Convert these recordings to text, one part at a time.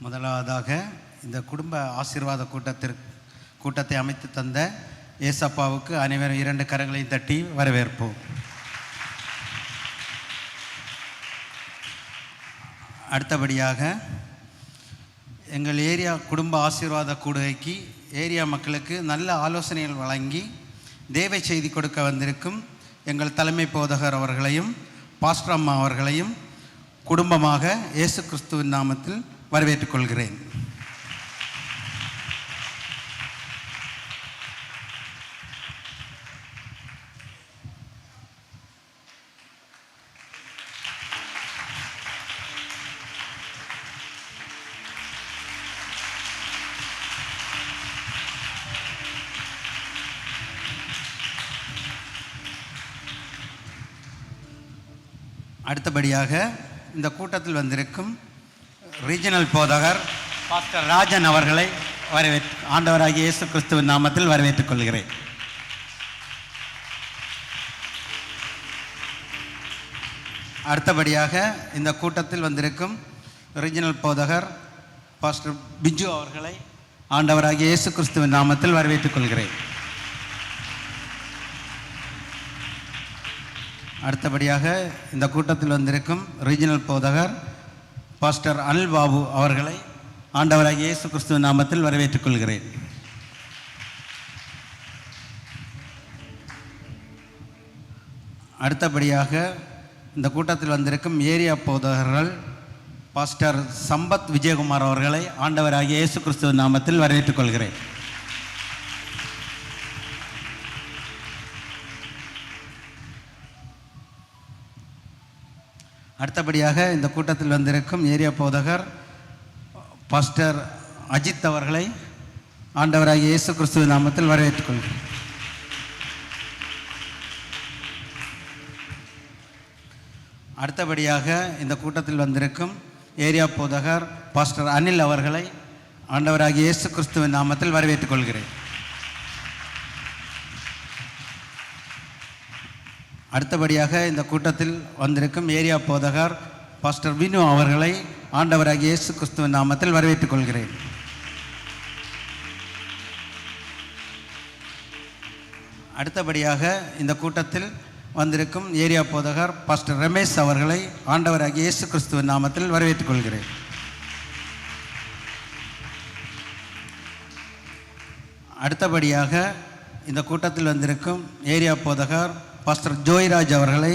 முதலாவதாக இந்த குடும்ப ஆசீர்வாத கூட்டத்திற்கு கூட்டத்தை அமைத்து தந்த ஏசப்பாவுக்கு அனைவரும் இரண்டு கரங்களையும் தட்டி வரவேற்போம். அடுத்தபடியாக எங்கள் ஏரியா குடும்ப ஆசீர்வாத கூடுகைக்கு ஏரியா மக்களுக்கு நல்ல ஆலோசனைகள் வழங்கி தேவை செய்தி கொடுக்க வந்திருக்கும் எங்கள் தலைமை போதகர் அவர்களையும் பாஸ்டர் அம்மா அவர்களையும் குடும்பமாக இயேசு கிறிஸ்துவின் நாமத்தில் வரவேற்றுக் கொள்கிறேன் அடுத்தபடியாக இந்த கூட்டத்தில் வந்திருக்கும் ரீஜனல் போதகர் பாஸ்டர் ராஜன் அவர்களை வரவேற்று ஆண்டவராகிய இயேசு கிறிஸ்துவின் நாமத்தில் வரவேற்றுக் கொள்கிறேன். அடுத்தபடியாக இந்த கூட்டத்தில் வந்திருக்கும் ரீஜனல் போதகர் பாஸ்டர் பிஜு அவர்களை ஆண்டவராகிய இயேசு கிறிஸ்துவின் நாமத்தில் வரவேற்றுக் கொள்கிறேன். அடுத்தபடியாக இந்த கூட்டத்தில் வந்திருக்கும் ரீஜனல் போதகர் பாஸ்டர் அனில் பாபு அவர்களை ஆண்டவராகிய இயேசு கிறிஸ்துவ நாமத்தில் வரவேற்றுக் கொள்கிறேன். அடுத்தபடியாக இந்த கூட்டத்தில் வந்திருக்கும் ஏரியா போதகர்கள் பாஸ்டர் சம்பத் விஜயகுமார் அவர்களை ஆண்டவராகிய இயேசு கிறிஸ்துவ நாமத்தில் வரவேற்றுக் கொள்கிறேன். அடுத்தபடியாக இந்த கூட்டத்தில் வந்திருக்கும் ஏரியா போதகர் பாஸ்டர் அஜித் அவர்களை ஆண்டவராகிய இயேசு கிறிஸ்துவ நாமத்தில் வரவேற்றுக்கொள்கிறேன் அடுத்தபடியாக இந்த கூட்டத்தில் வந்திருக்கும் ஏரியா போதகர் பாஸ்டர் அனில் அவர்களை ஆண்டவராகிய இயேசு கிறிஸ்துவின் நாமத்தில் வரவேற்றுக் அடுத்தபடியாக இந்த கூட்டத்தில் வந்திருக்கும் ஏரியா போதகர் பாஸ்டர் வினு அவர்களை ஆண்டவராகிய இயேசு கிறிஸ்துவின் நாமத்தில் வரவேற்றுக் கொள்கிறேன். அடுத்தபடியாக இந்த கூட்டத்தில் வந்திருக்கும் ஏரியா போதகர் பாஸ்டர் ரமேஷ் அவர்களை ஆண்டவராகிய இயேசு கிறிஸ்துவின் நாமத்தில் வரவேற்றுக் கொள்கிறேன். அடுத்தபடியாக இந்த கூட்டத்தில் வந்திருக்கும் ஏரியா போதகர் பாஸ்டர் ஜோய்ராஜ் அவர்களை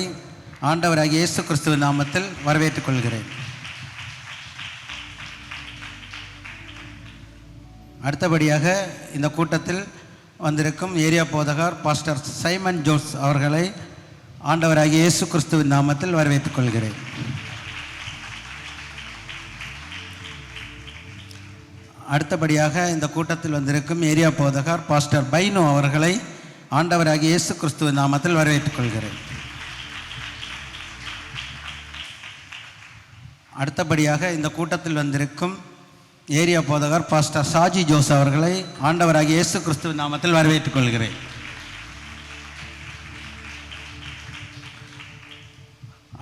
ஆண்டவராகிய இயேசு கிறிஸ்துவின் நாமத்தில் வரவேற்றுக் கொள்கிறேன். அடுத்தபடியாக இந்த கூட்டத்தில் வந்திருக்கும் ஏரியா போதகர் பாஸ்டர் சைமன் ஜோஸ் அவர்களை ஆண்டவராகிய இயேசு கிறிஸ்துவின் நாமத்தில் வரவேற்றுக் கொள்கிறேன். அடுத்தபடியாக இந்த கூட்டத்தில் வந்திருக்கும் ஏரியா போதகர் பாஸ்டர் பைனோ அவர்களை ஆண்டவராகிய இயேசு கிறிஸ்துவின் நாமத்தில் வரவேற்றுக் கொள்கிறேன் அடுத்தபடியாக இந்த கூட்டத்தில் வந்திருக்கும் ஏரியா போதகர் பாஸ்டர் சாஜி ஜோஸ் அவர்களை ஆண்டவராகிய இயேசு கிறிஸ்துவின் நாமத்தில் வரவேற்றுக் கொள்கிறேன்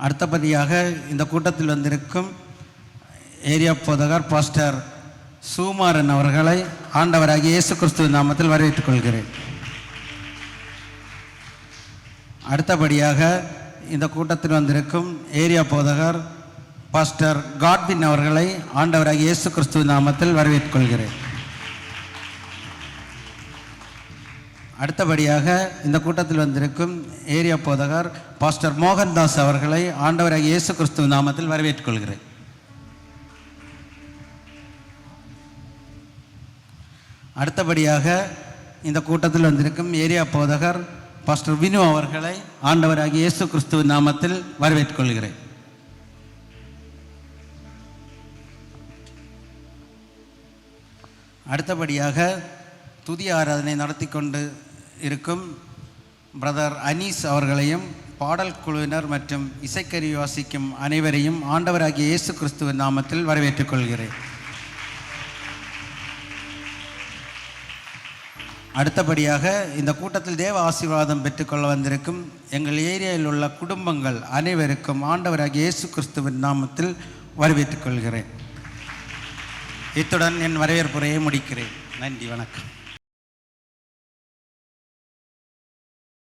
அடுத்தபடியாக இந்த கூட்டத்தில் வந்திருக்கும் ஏரியா போதகர் பாஸ்டர் சுமாரன் அவர்களை ஆண்டவராகிய இயேசு கிறிஸ்துவின் நாமத்தில் வரவேற்றுக் கொள்கிறேன் அடுத்தபடியாக இந்த கூட்டத்தில் வந்திருக்கும் ஏரியா போதகர் பாஸ்டர் காட்வின் அவர்களை ஆண்டவராக இயேசு கிறிஸ்துவ நாமத்தில் வரவேற்றுக்கொள்கிறேன் அடுத்தபடியாக இந்த கூட்டத்தில் வந்திருக்கும் ஏரியா போதகர் பாஸ்டர் மோகன்தாஸ் அவர்களை ஆண்டவராக இயேசு கிறிஸ்துவ நாமத்தில் வரவேற்றுக்கொள்கிறேன் அடுத்தபடியாக இந்த கூட்டத்தில் வந்திருக்கும் ஏரியா போதகர் பாஸ்டர் வினு அவர்களை ஆண்டவராகிய இயேசு கிறிஸ்துவ நாமத்தில் வரவேற்றுக்கொள்கிறேன் அடுத்தபடியாக துதி ஆராதனை நடத்தி கொண்டு இருக்கும் பிரதர் அனீஸ் அவர்களையும் பாடல் குழுவினர் மற்றும் இசைக்கருவி வாசிக்கும் அனைவரையும் ஆண்டவராகிய இயேசு கிறிஸ்துவின் நாமத்தில் வரவேற்றுக் அடுத்தபடியாக இந்த கூட்டத்தில் தேவ ஆசீர்வாதம் பெற்றுக்கொள்ள வந்திருக்கும் எங்கள் ஏரியாவில் உள்ள குடும்பங்கள் அனைவருக்கும் ஆண்டவராகிய இயேசு கிறிஸ்துவின் நாமத்தில் வரவேற்றுக் கொள்கிறேன் இத்துடன் என் வரவேற்புரையை முடிக்கிறேன். நன்றி வணக்கம்.